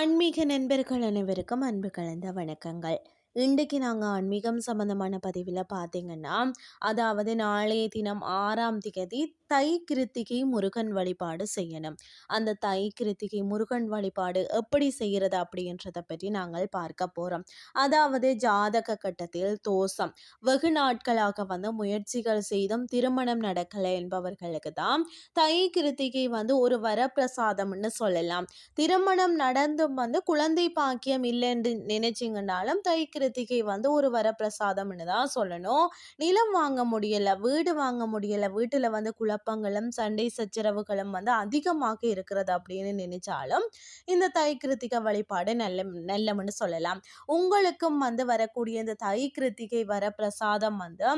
ஆன்மீக நண்பர்கள் அனைவருக்கும் அன்பு கலந்த வணக்கங்கள். இன்றைக்கு நாங்கள் ஆன்மீகம் சம்பந்தமான பதிவில் பார்த்தீங்கன்னா அதாவது நாளைய தினம் ஆறாம் திகதி தை கிருத்திகை முருகன் வழிபாடு செய்யணும். அந்த தை கிருத்திகை முருகன் வழிபாடு எப்படி செய்கிறது அப்படின்றத பற்றி நாங்கள் பார்க்க போகிறோம் அதாவது ஜாதக கட்டத்தில் தோஷம். வெகு நாட்களாக வந்து முயற்சிகள் செய்தும் திருமணம் நடக்கலை என்பவர்களுக்கு தான் தை கிருத்திகை வந்து ஒரு வரப்பிரசாதம்னு சொல்லலாம். திருமணம் நடந்தும் வந்து குழந்தை பாக்கியம் இல்லைன்னு நினைச்சிங்கனாலும் தை கிருத்திகை வந்து ஒரு வரப்பிரசாதம்னு தான் சொல்லணும். நிலம் வாங்க முடியலை வீடு வாங்க முடியலை வீட்டில் வந்து குழப்ப குழப்பங்களும் சண்டை சச்சரவுகளும் வந்து அதிகமாக இருக்கிறது அப்படின்னு நினைச்சாலும் இந்த தை கிருத்திகை வழிபாடு நல்ல நல்லம்னு சொல்லலாம். உங்களுக்கும் வந்து வரக்கூடிய இந்த தை கிருத்திகை வர பிரசாதம் வந்து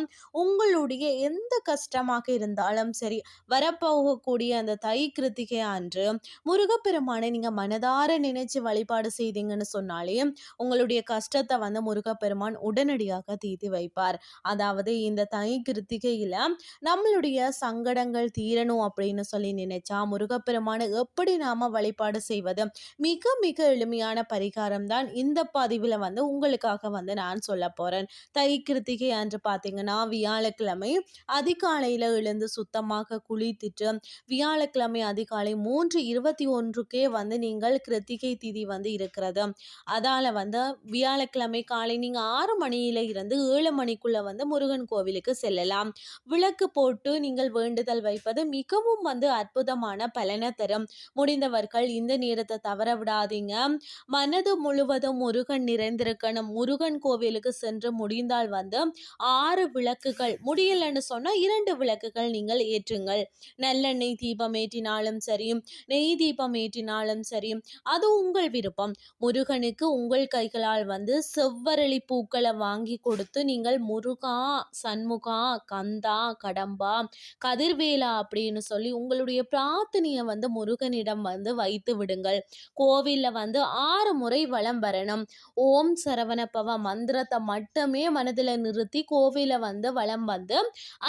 உங்களுடைய எந்த கஷ்டமாக இருந்தாலும் சரி வரப்போகக்கூடிய அந்த தை கிருத்திகை அன்று முருகப்பெருமானை நீங்கள் மனதார நினைச்சு வழிபாடு செய்தீங்கன்னு சொன்னாலே உங்களுடைய கஷ்டத்தை வந்து முருகப்பெருமான் உடனடியாக தீர்த்து வைப்பார். அதாவது இந்த தை கிருத்திகையில் நம்மளுடைய சங்கடங்கள் துன்பங்கள் தீரணும் அப்படின்னு சொல்லி நினைச்சா முருகப்பெருமானை எப்படி நாம வழிபாடு செய்வது? மிக மிக எளிமையான பரிகாரம் தான் இந்த பதிவில் வந்து உங்களுக்காக வந்து நான் சொல்ல போறேன். தை கிருத்திகை அன்று பார்த்தீங்கன்னா வியாழக்கிழமை அதிகாலையில் எழுந்து சுத்தமாக குளித்துட்டு வியாழக்கிழமை அதிகாலை மூன்று இருபத்தி ஒன்றுக்கே வந்து நீங்கள் கிருத்திகை திதி வந்து இருக்கிறது. அதால் வந்து வியாழக்கிழமை காலை நீங்கள் ஆறு மணியில இருந்து ஏழு மணிக்குள்ள வந்து முருகன் கோவிலுக்கு செல்லலாம். விளக்கு போட்டு நீங்கள் வேண்டுதல் வைப்பது மிகவும் வந்து அற்புதமான பலனை தரும். முடிந்தவர்கள் இந்த நேரத்தை தவற விடாதீங்க. மனது முழுவதும் முருகன் நிறைந்திருக்கணும். முருகன் கோவிலுக்கு சென்று முடிந்தால் வந்து ஆறு விளக்குகள் முடியலன்னு சொன்னால் இரண்டு விளக்குகள் நீங்கள் ஏற்றுங்கள். நல்லெண்ணெய் தீபம் ஏற்றினாலும் சரி நெய் தீபம் ஏற்றினாலும் சரி அது உங்கள் விருப்பம். முருகனுக்கு உங்கள் கைகளால் வந்து செவ்வரளி பூக்களை வாங்கி கொடுத்து நீங்கள் முருகா சண்முகா கந்தா கடம்பா கதிர்வே வேலா அப்படின்னு சொல்லி உங்களுடைய பிரார்த்தனையை வந்து முருகனிடம் வந்து வைத்து விடுங்கள். கோவிலில் வந்து ஆறு முறை வளம் வரணும். ஓம் சரவணப்பவ மந்திரத்தை மட்டுமே மனதில் நிறுத்தி கோவிலை வந்து வளம் வந்து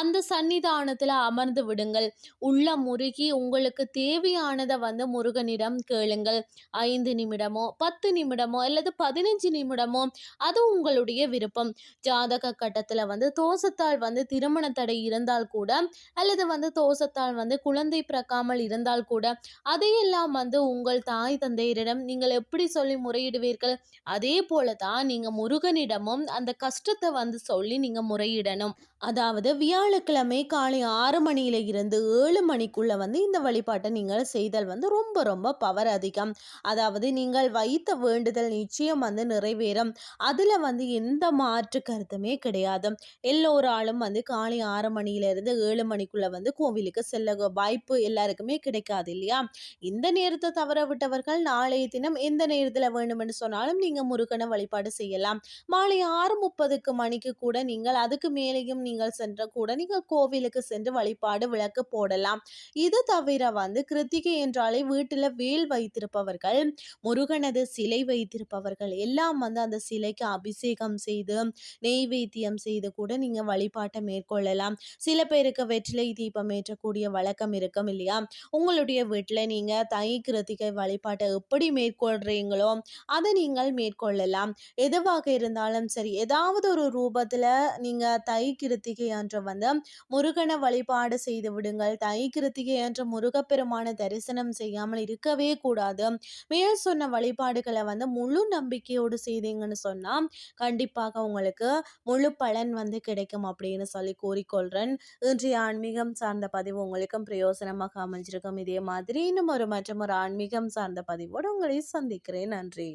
அந்த சன்னிதானத்தில் அமர்ந்து விடுங்கள். உள்ள முருகி உங்களுக்கு தேவையானதை வந்து முருகனிடம் கேளுங்கள். ஐந்து நிமிடமோ பத்து நிமிடமோ அல்லது பதினஞ்சு நிமிடமோ அது உங்களுடைய விருப்பம். ஜாதக கட்டத்தில் வந்து தோசத்தால் வந்து திருமண தடை இருந்தால் கூட அல்லது வந்து தோஷத்தால் வந்து குழந்தை பிறக்காமல் இருந்தால் கூட அதையெல்லாம் வந்து உங்கள் தாய் தந்தையரிடம் நீங்கள் எப்படி சொல்லி முறையிடுவீர்கள்? அதே போல தான் நீங்கள் முருகனிடமும் அந்த கஷ்டத்தை வந்து சொல்லி நீங்கள் முறையிடணும். அதாவது வியாழக்கிழமை காலை ஆறு மணியில இருந்து ஏழு மணிக்குள்ள வந்து இந்த வழிபாட்டை நீங்கள் செய்தல் வந்து ரொம்ப ரொம்ப பவர் அதிகம். அதாவது நீங்கள் வைத்த வேண்டுதல் நிச்சயம் வந்து நிறைவேறும். அதில் வந்து எந்த மாற்று கருத்துமே கிடையாது. எல்லோராலும் வந்து காலை ஆறு மணியிலிருந்து ஏழு மணிக்குள்ள வந்து கோவிலுக்கு செல்ல வாய்ப்பு எல்லாருக்குமே கிடைக்காது இல்லையா? இந்த நேரத்தை தவற விட்டவர்கள் நாளைய தினம் எந்த நேரத்தில் வேண்டுமென்று சொன்னாலும் நீங்கள் முருகனை வழிபாடு செய்யலாம். மாலை ஆறு முப்பதுக்கு மணிக்கு கூட நீங்கள் அதுக்கு மேலேயும் நீங்கள் சென்ற கூட நீங்கள் கோவிலுக்கு சென்று வழிபாடு விளக்கு போடலாம். இது தவிர வந்து கிருத்திகை என்றாலே வீட்டில் வேல் வைத்திருப்பவர்கள் முருகனது சிலை வைத்திருப்பவர்கள் எல்லாம் வந்து அந்த சிலைக்கு அபிஷேகம் செய்து நெய்வேத்தியம் செய்து கூட நீங்கள் வழிபாட்டை மேற்கொள்ளலாம். சில பேருக்கு வெற்றிலை தீபம் ஏற்றக்கூடிய வழக்கம் இருக்கும் இல்லையா? உங்களுடைய வீட்டில் நீங்கள் தை கிருத்திகை வழிபாட்டை எப்படி மேற்கொள்கிறீங்களோ அதை நீங்கள் மேற்கொள்ளலாம். எதுவாக இருந்தாலும் சரி ஏதாவது ஒரு ரூபத்தில் நீங்கள் தை கிருத்திகை அன்று வந்து முருகனை வழிபாடு செய்து விடுங்கள். தை கிருத்திகை அன்று முருகப்பெருமான தரிசனம் செய்யாமல் இருக்கவே கூடாது. மேல் சொன்ன வழிபாடுகளை வந்து முழு நம்பிக்கையோடு செய்தீங்கன்னு சொன்னால் கண்டிப்பாக உங்களுக்கு முழு பலன் வந்து கிடைக்கும் அப்படின்னு சொல்லி கூறிக்கொள்கிறேன் இன்றைய ஆன்மீகம் சார்ந்த பதிவு உங்களுக்கும் பிரயோசனமாக அமைஞ்சிருக்கும். இதே மாதிரி இன்னும் ஒரு மற்றும் ஒரு ஆன்மீகம் சார்ந்த பதிவோடு உங்களை சந்திக்கிறேன். நன்றி.